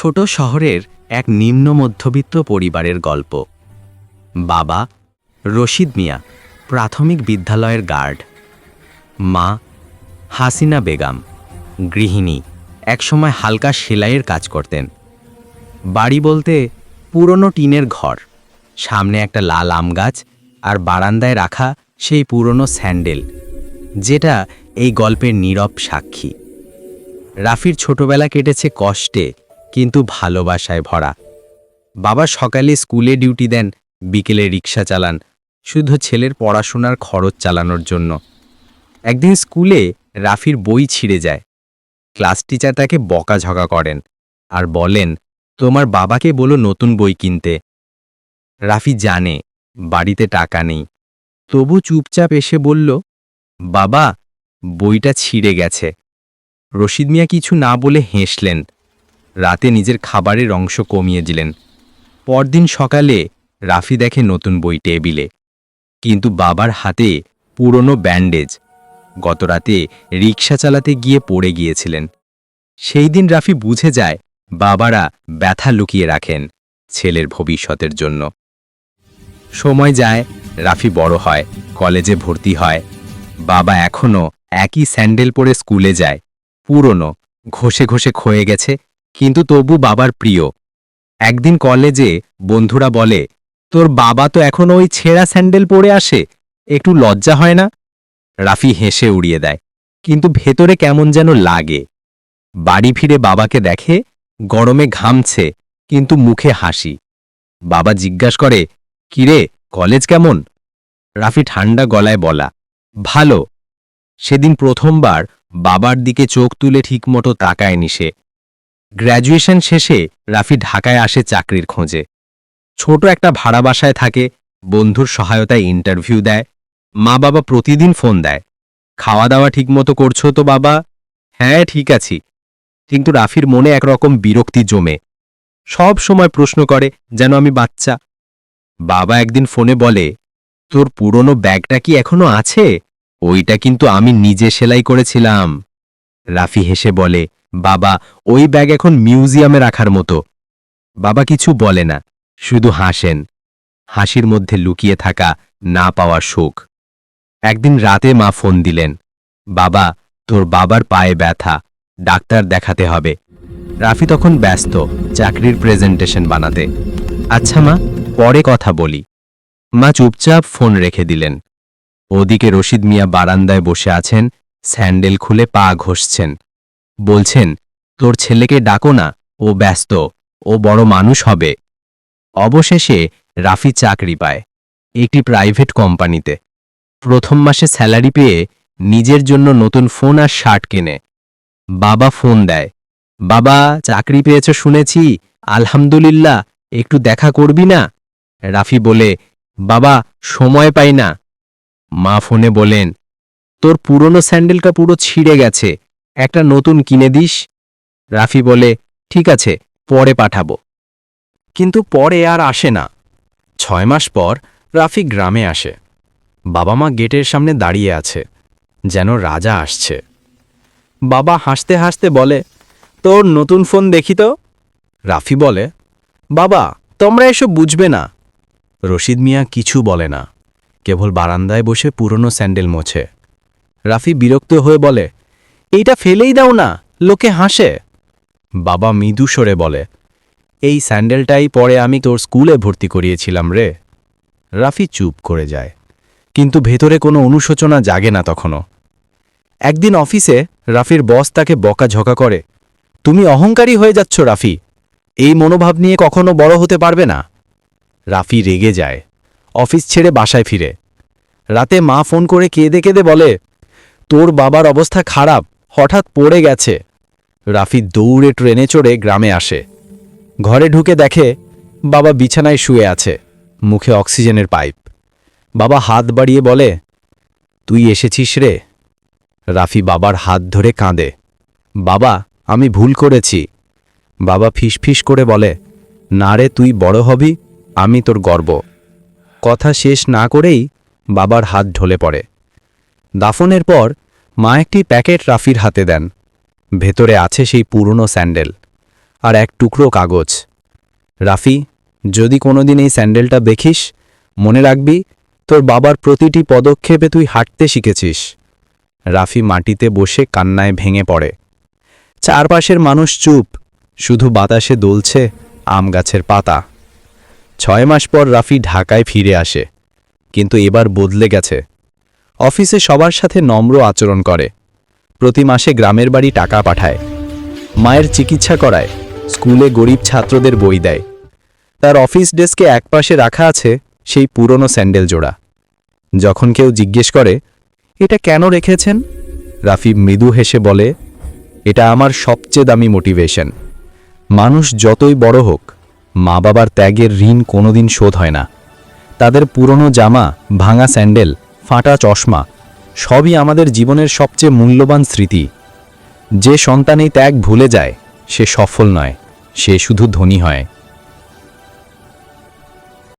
ছোট শহরের এক নিম্ন মধ্যবিত্ত পরিবারের গল্প। বাবা, রশিদ মিয়া, প্রাথমিক বিদ্যালয়ের গার্ড। মা, হাসিনা বেগম, গৃহিণী, একসময় হালকা সেলাইয়ের কাজ করতেন। বাড়ি বলতে পুরনো টিনের ঘর, সামনে একটা লাল আম গাছ আর বারান্দায় রাখা সেই পুরনো স্যান্ডেল, যেটা এই গল্পের নীরব সাক্ষী। রাফির ছোটবেলা কেটেছে কষ্টে কিন্তু ভালোবাসায় ভরা। বাবা সকালে স্কুলে ডিউটি দেন, বিকেলে রিক্সা চালান, শুধু ছেলের পড়াশোনার খরচ চালানোর জন্য। একদিন স্কুলে রাফির বই ছিঁড়ে যায়। ক্লাস টিচার তাকে বকাঝকা করেন আর বলেন, তোমার বাবাকে বলো নতুন বই কিনতে। রাফি জানে, বাড়িতে টাকা নেই। তবু চুপচাপ এসে বলল, বাবা, বইটা ছিঁড়ে গেছে। রশিদ মিয়া কিছু না বলে হেসলেন। রাতে নিজের খাবারের অংশ কমিয়ে দিলেন। পরদিন সকালে রাফি দেখে নতুন বই টেবিলে। কিন্তু বাবার হাতে পুরনো ব্যান্ডেজ। গতরাতে রিক্সা চালাতে গিয়ে পড়ে গিয়েছিলেন। সেই দিন রাফি বুঝে যায় বাবারা ব্যথা লুকিয়ে রাখেন ছেলের ভবিষ্যতের জন্য। সময় যায়, রাফি বড় হয়, কলেজে ভর্তি হয়। বাবা এখনও একই স্যান্ডেল পরে স্কুলে যায়। পুরনো, ঘষে ঘষে ক্ষয়ে গেছে। কিন্তু তবু বাবার প্রিয়। একদিন কলেজে বন্ধুরা বলে, তোর বাবা তো এখন ওই ছেঁড়া স্যান্ডেল পরে আসে, একটু লজ্জা হয় না? রাফি হেসে উড়িয়ে দেয়, কিন্তু ভেতরে কেমন যেন লাগে। বাড়ি ফিরে বাবাকে দেখে গরমে ঘামছে, কিন্তু মুখে হাসি। বাবা জিজ্ঞাস করে, কিরে, কলেজ কেমন? রাফি ঠান্ডা গলায় বলা, ভালো। সেদিন প্রথমবার বাবার দিকে চোখ তুলে ঠিকমতো তাকায়নি সে। গ্র্যাজুয়েশন শেষে রাফি ঢাকায় আসে চাকরির খোঁজে। ছোট একটা ভাড়া বাসায় থাকে, বন্ধুর সহায়তায় ইন্টারভিউ দেয় মা বাবা প্রতিদিন ফোন দেয়। খাওয়া দাওয়া ঠিকমতো করছ তো বাবা? হ্যাঁ ঠিক আছি। কিন্তু রাফির মনে একরকম বিরক্তি জমে। সব সময় প্রশ্ন করে, যেন আমি বাচ্চা? বাবা একদিন ফোনে বলে, তোর পুরনো ব্যাগটা কি এখনও আছে? ওইটা কিন্তু আমি নিজে সেলাই করেছিলাম। রাফি হেসে বলে বাবা, ওই ব্যাগ এখন মিউজিয়ামে রাখার মতো। বাবা কিছু বলে না, শুধু হাসেন। হাসির মধ্যে লুকিয়ে থাকা না পাওয়া সুখ একদিন রাতে মা ফোন দিলেন, বাবা, তোর বাবার পায়ে ব্যথা, ডাক্তার দেখাতে হবে। রাফি তখন ব্যস্ত, চাকরির প্রেজেন্টেশন বানাতে। আচ্ছা মা, পরে কথা বলি। মা চুপচাপ ফোন রেখে দিলেন। ওদিকে রশিদ মিয়া বারান্দায় বসে আছেন, স্যান্ডেল খুলে পা ঘষছেন। বলছেন, তোর ছেলেকে ডাকো না, ও ব্যস্ত, ও বড় মানুষ হবে। অবশেষে রাফি চাকরি পায় একটি প্রাইভেট কোম্পানিতে। প্রথম মাসে স্যালারি পেয়ে নিজের জন্য নতুন ফোন আর শার্ট কেনে। বাবা ফোন দেয়, বাবা, চাকরি পেয়েছ শুনেছি, আলহামদুলিল্লাহ, একটু দেখা করবি না? রাফি বলে, বাবা, সময় পাই না। মা ফোনে বলেন, তোর পুরনো স্যান্ডেলটা পুরো ছিঁড়ে গেছে একটা নতুন কিনে দিস? রাফি বলে, ঠিক আছে, পরে পাঠাবো। কিন্তু পরে আর আসে না। ছয় মাস পর রাফি গ্রামে আসে। বাবা মা গেটের সামনে দাঁড়িয়ে আছে, যেন রাজা আসছে। বাবা হাসতে হাসতে বলে, তোর নতুন ফোন দেখি তো? রাফি বলে, বাবা, তোমরা এসব বুঝবে না। রশিদ মিয়া কিছু বলে না, কেবল বারান্দায় বসে পুরনো স্যান্ডেল মোছে। রাফি বিরক্ত হয়ে বলে এইটা ফেলেই দাও না, লোকে হাসে। বাবা মৃদু সরে বলে, এই স্যান্ডেলটাই পরে আমি তোর স্কুলে ভর্তি করিয়েছিলাম রে। রাফি চুপ করে যায়, কিন্তু ভেতরে কোনো অনুশোচনা জাগে না তখনও একদিন অফিসে রাফির বস তাকে বকাঝকা করে, তুমি অহংকারী হয়ে যাচ্ছ রাফি, এই মনোভাব নিয়ে কখনো বড় হতে পারবে না। রাফি রেগে যায়, অফিস ছেড়ে বাসায় ফিরে। রাতে মা ফোন করে কেঁদে কেঁদে বলে, তোর বাবার অবস্থা খারাপ হঠাৎ পড়ে গেছে। রাফি দৌড়ে ট্রেনে চড়ে গ্রামে আসে। ঘরে ঢুকে দেখে বাবা বিছানায় শুয়ে আছে, মুখে অক্সিজেনের পাইপ। বাবা হাত বাড়িয়ে বলে, তুই এসেছিস রে? রাফি বাবার হাত ধরে কাঁদে। বাবা, আমি ভুল করেছি। বাবা ফিসফিস করে বলে, না রে, তুই বড় হবি, আমি তোর গর্ব। কথা শেষ না করেই বাবার হাত ঢলে পড়ে। দাফনের পর মা একটি প্যাকেট রাফির হাতে দেন। ভেতরে আছে সেই পুরনো স্যান্ডেল আর এক টুকরো কাগজ। রাফি, যদি কোনোদিন এই স্যান্ডেলটা দেখিস, মনে রাখবি তোর বাবার প্রতিটি পদক্ষেপে তুই হাঁটতে শিখেছিস। রাফি মাটিতে বসে কান্নায় ভেঙে পড়ে। চারপাশের মানুষ চুপ, শুধু বাতাসে দোলছে আম গাছের পাতা। ছয় মাস পর রাফি ঢাকায় ফিরে আসে, কিন্তু এবার বদলে গেছে। অফিসে সবার সাথে নম্র আচরণ করে। প্রতি মাসে গ্রামের বাড়ি টাকা পাঠায়। মায়ের চিকিৎসা করায়। স্কুলে গরিব ছাত্রদের বই দেয়। তার অফিস ডেস্কে একপাশে রাখা আছে সেই পুরনো স্যান্ডেল জোড়া। যখন কেউ জিজ্ঞেস করে, এটা কেন রেখেছেন? রাফি মৃদু হেসে বলে, এটা আমার সবচেয়ে দামি মোটিভেশন। মানুষ যতই বড় হোক মা বাবার ত্যাগের ঋণ কোনোদিন শোধ হয় না। তাদের পুরনো জামা, ভাঙা স্যান্ডেল ফাটা চশমা, সবই আমাদের জীবনের সবচেয়ে মূল্যবান স্মৃতি। যে সন্তান এই ত্যাগ ভুলে যায়, সে সফল নয়, সে শুধু ধনী হয়।